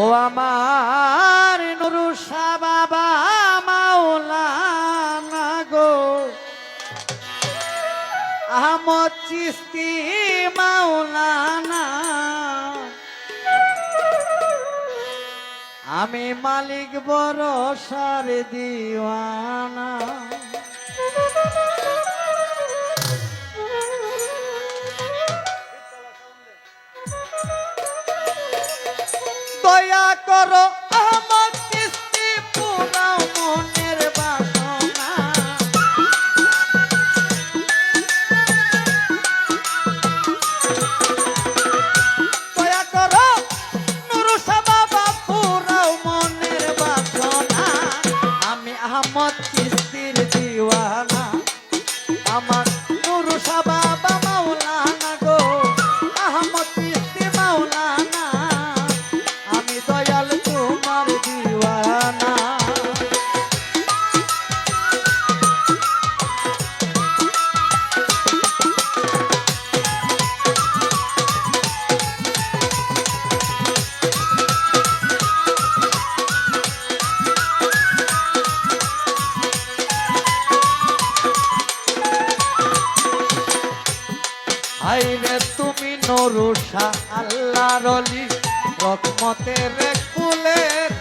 ও আমার নুরুষা বাবা মাওলানা গো। আহমদ চিস্তি মাওলানা। আমি মালিক বড় সার দিওয়ানা। দয়া করো। ভরসা আল্লাহর রকমতের ফুলের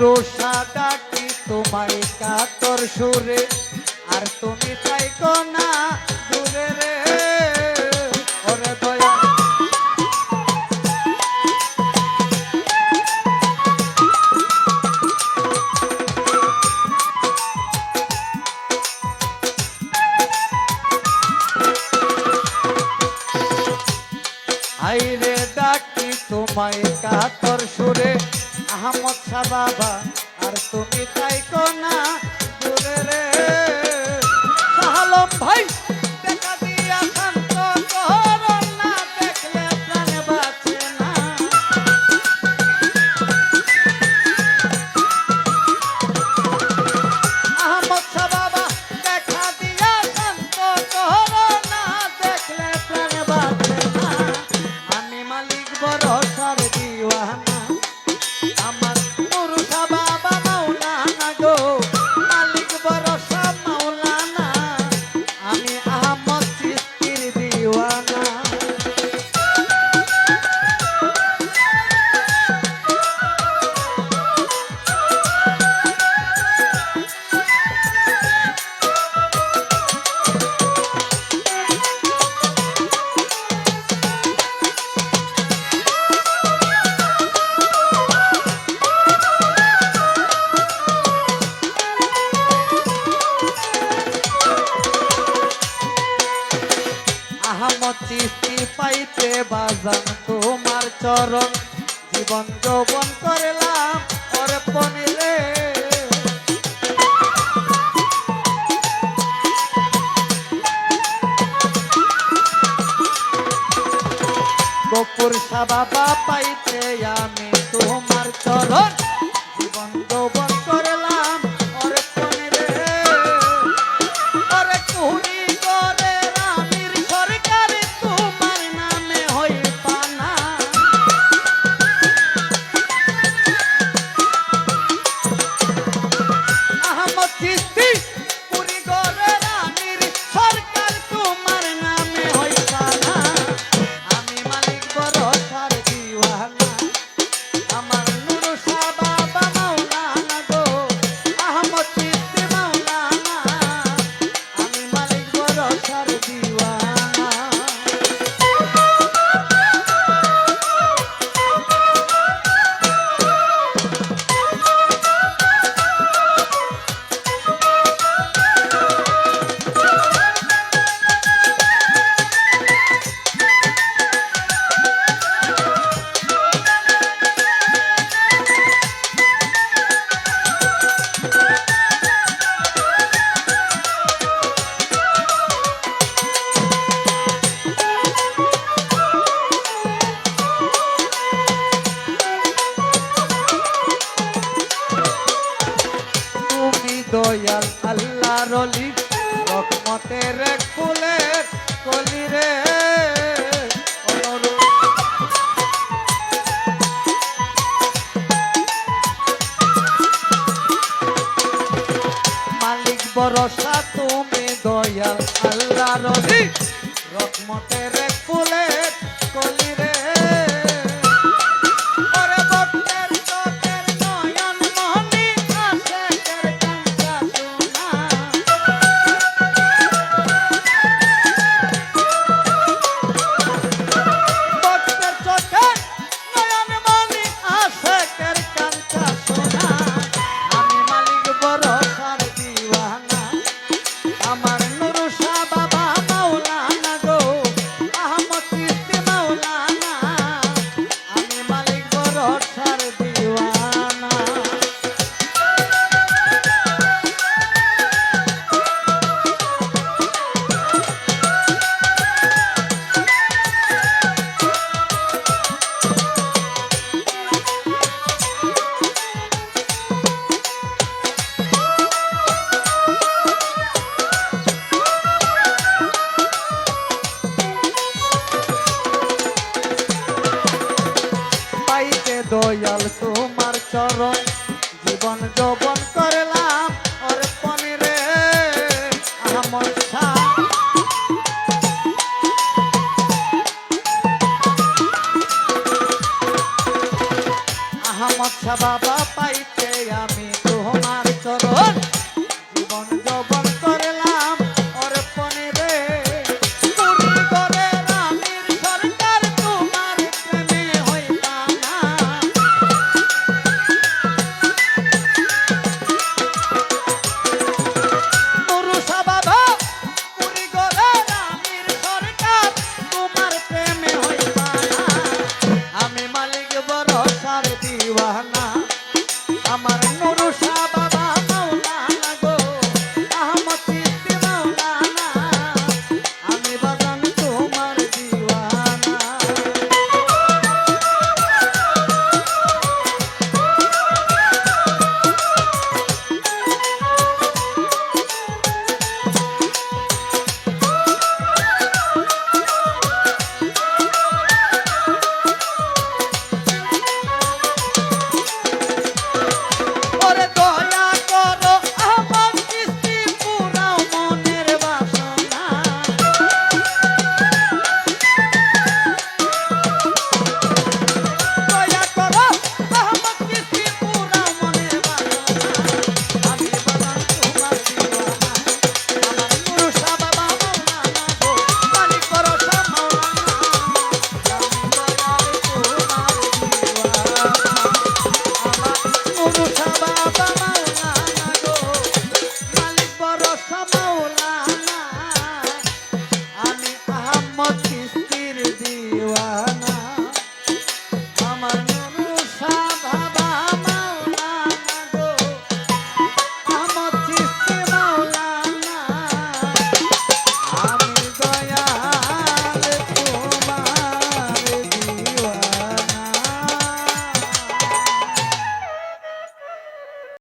রোষা ডাকি তোমায় কাতর সুরে। আর তুমি চাইকো না ba ba. কলি রকমতের ফুলের কলি রে। মালিক বরসা তুমি দয়াল আল্লাহ রবি রকমতের বাবা পাই